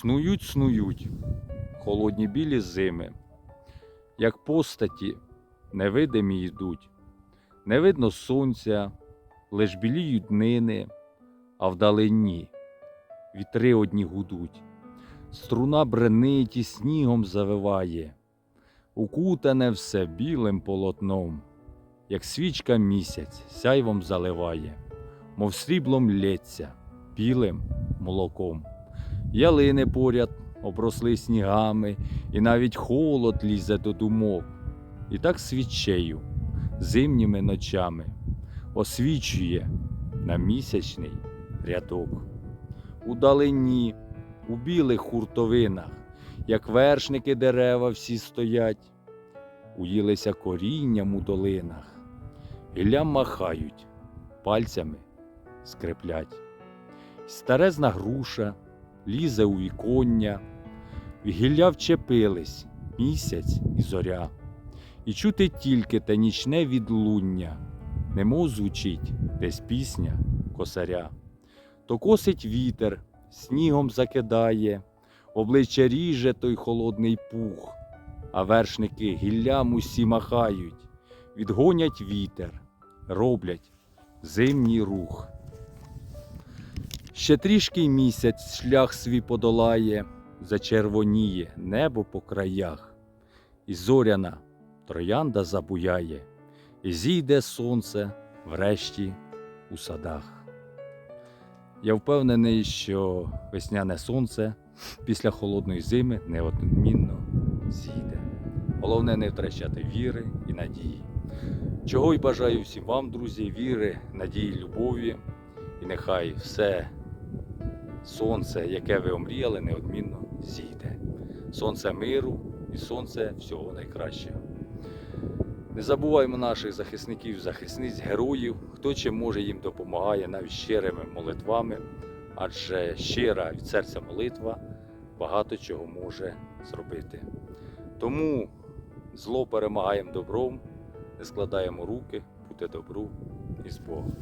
Снують, снують, холодні білі зими, як постаті невидимі йдуть. Не видно сонця, лиш біліють днини, а вдалині вітри одні гудуть. Струна бренить і снігом завиває, укутане все білим полотном, як свічка місяць сяйвом заливає, мов сріблом лється, білим молоком. Ялини поряд обросли снігами, і навіть холод лізе до думок. І так свічею зимніми ночами освічує на місячний рядок. Удалині, у білих хуртовинах, як вершники дерева всі стоять, уїлися корінням у долинах, гіллям махають, пальцями скреплять. Старезна груша лізе у віконня, в гілля вчепились місяць і зоря, і чути тільки те нічне відлуння, немов звучить десь пісня косаря. То косить вітер, снігом закидає, обличчя ріже той холодний пух, а вершники гіллям усі махають, відгонять вітер, роблять зимній рух. Ще трішки місяць шлях свій подолає, зачервоніє небо по краях, і зоряна троянда забуяє, і зійде сонце врешті у садах. Я впевнений, що весняне сонце після холодної зими неодмінно зійде. Головне не втрачати віри і надії. Чого й бажаю всім вам, друзі, віри, надії, любові, і нехай все сонце, яке ви омріяли, неодмінно зійде. Сонце миру і сонце всього найкращого. Не забуваймо наших захисників, захисниць, героїв, хто чим може їм допомагає навіть щирими молитвами, адже щира від серця молитва багато чого може зробити. Тому зло перемагаємо добром, не складаємо руки, бути добру і з Богом.